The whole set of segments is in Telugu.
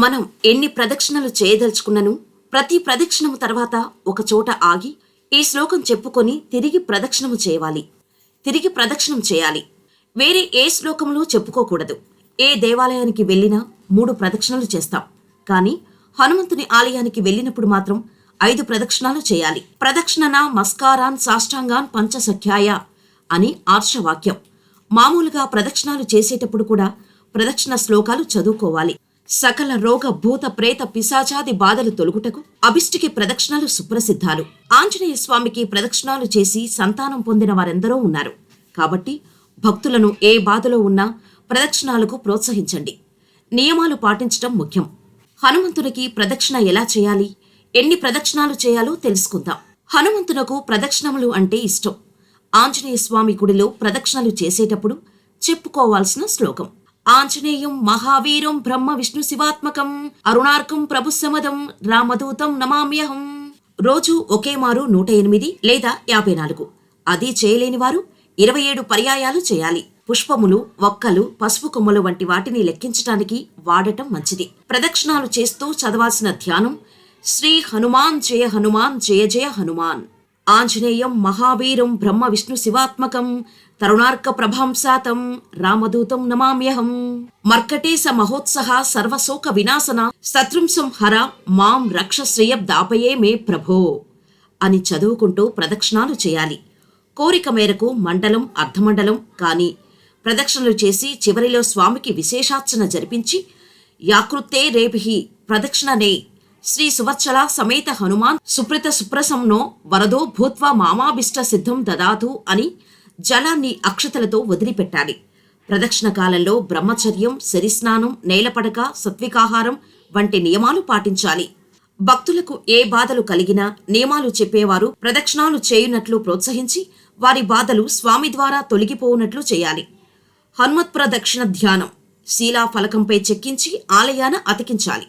మనం ఎన్ని ప్రదక్షిణలు చేయదలుచుకున్నను ప్రతి ప్రదక్షిణము తర్వాత ఒక చోట ఆగి ఈ శ్లోకం చెప్పుకొని తిరిగి ప్రదక్షిణము చేయాలి. తిరిగి ప్రదక్షిణం చేయాలి. వేరే ఏ శ్లోకంలో చెప్పుకోకూడదు. ఏ దేవాలయానికి వెళ్ళినా మూడు ప్రదక్షిణలు చేస్తాం. కానీ హనుమంతుని ఆలయానికి వెళ్ళినప్పుడు మాత్రం ఐదు ప్రదక్షిణాలు చేయాలి. ప్రదక్షిణన మస్కారాన్ సాష్టాంగాన్ పంచసఖ్యాయ అని ఆర్షవాక్యం. మామూలుగా ప్రదక్షిణాలు చేసేటప్పుడు కూడా ప్రదక్షిణ శ్లోకాలు చదువుకోవాలి. సకల రోగ భూత ప్రేత పిశాచాది బాధలు తొలుగుటకు అభిష్టికి ప్రదక్షిణాలు సుప్రసిద్ధాలు. ఆంజనేయ స్వామికి ప్రదక్షిణాలు చేసి సంతానం పొందిన వారెందరో ఉన్నారు. కాబట్టి భక్తులను ఏ బాధలో ఉన్నా ప్రదక్షిణాలకు ప్రోత్సహించండి. నియమాలు పాటించడం ముఖ్యం. హనుమంతునికి ప్రదక్షిణ ఎలా చేయాలి? ఎన్ని ప్రదక్షిణాలు చేయాలో తెలుసుకుందాం. హనుమంతునకు ప్రదక్షిణములు అంటే ఇష్టం. ఆంజనేయ స్వామి గుడిలో ప్రదక్షిణలు చేసేటప్పుడు చెప్పుకోవాల్సిన శ్లోకం. ఆంజనేయం మహావీరం బ్రహ్మ విష్ణు శివాత్మకం అరుణార్కం ప్రభుసమదం రామదూతం నమామ్యహం. రోజు ఒకే మారు నూట ఎనిమిది లేదా యాభై నాలుగు. అది చేయలేని వారు ఇరవై ఏడు పర్యాయాలు చేయాలి. పుష్పములు ఒక్కలు పసుపు కొమ్మలు వంటి వాటిని లెక్కించటానికి వాడటం మంచిది. ప్రదక్షిణాలు చేస్తూ చదవాల్సిన ధ్యానం శ్రీ హనుమాన్ జయ హనుమాన్ జయ జయ హనుమాన్. ఆంజనేయం మహావీరం బ్రహ్మ విష్ణు శివాత్మకం తరుణార్క ప్రభాంసాతం రామదూతం నమామ్యహం. మర్కటేశ మహోత్సహ సర్వశోక వినాశన శత్రుంసం హర మాం రక్షశ్రేయ శ్రేయబ్దాపయే మే ప్రభో అని చదువుకుంటూ ప్రదక్షిణాలు చేయాలి. కోరిక మేరకు మండలం అర్ధమండలం కాని ప్రదక్షిణలు చేసి చివరిలో స్వామికి విశేషార్చన జరిపించి యాకృత్తే రేపిహి ప్రదక్షిణనే శ్రీ సువత్సల సమేత హనుమాన్ సుప్రత సుప్రసంనో వరదో భూత్వ మామాభిష్ట సిద్ధం దదాతు అని జలాన్ని అక్షతలతో వదిలిపెట్టాలి. ప్రదక్షిణ కాలంలో బ్రహ్మచర్యం శరిస్నానం నేలపడక సత్వికాహారం వంటి నియమాలు పాటించాలి. భక్తులకు ఏ బాధలు కలిగినా నియమాలు చెప్పేవారు ప్రదక్షిణాలు చేయునట్లు ప్రోత్సహించి వారి బాధలు స్వామి ద్వారా తొలగిపోవునట్లు చేయాలి. హనుమత్ ప్రదక్షిణ ధ్యానం శీలా ఫలకంపై చెక్కించి ఆలయాన అతికించాలి.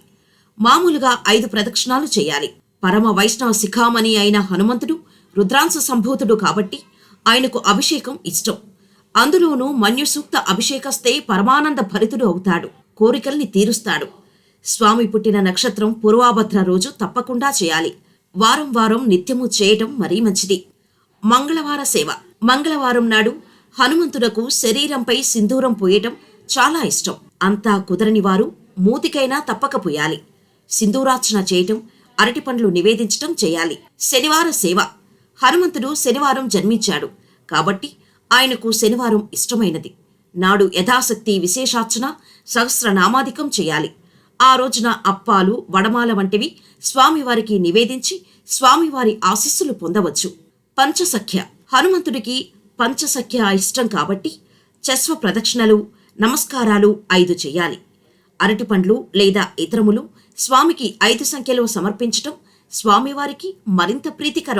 మామూలుగా ఐదు ప్రదక్షిణాలు చేయాలి. పరమ వైష్ణవ శిఖామణి అయిన హనుమంతుడు రుద్రాంశ సంభూతుడు కాబట్టి ఆయనకు అభిషేకం ఇష్టం. అందులోనూ మన్యుసూక్త అభిషేకస్తే పరమానంద భరితుడు అవుతాడు కోరికల్ని తీరుస్తాడు. స్వామి పుట్టిన నక్షత్రం పూర్వాభద్ర రోజు తప్పకుండా చేయాలి. వారం వారం నిత్యము చేయటం మరీ మంచిది. మంగళవార సేవ. మంగళవారం నాడు హనుమంతునకు శరీరంపై సింధూరం పోయటం చాలా ఇష్టం. అంతా కుదరని వారు మూతికైనా తప్పక పోయాలి. సింధూరార్చన చేయటం అరటిపండ్లు నివేదించటం చేయాలి. శనివార సేవ. హనుమంతుడు శనివారం జన్మించాడు. కాబట్టి ఆయనకు శనివారం ఇష్టమైనది. నాడు యథాశక్తి విశేషార్చన సహస్రనామాధికం చేయాలి. ఆ రోజున అప్పాలు వడమాల వంటివి స్వామివారికి నివేదించి స్వామివారి ఆశీస్సులు పొందవచ్చు. పంచసఖ్య. హనుమంతుడికి పంచసఖ్య ఇష్టం కాబట్టి చస్వ ప్రదక్షిణలు నమస్కారాలు ఐదు చేయాలి. అరటిపండ్లు లేదా ఇతరములు స్వామికి ఐదు సంఖ్యలో సమర్పించటం స్వామివారికి మరింత ప్రీతికరం.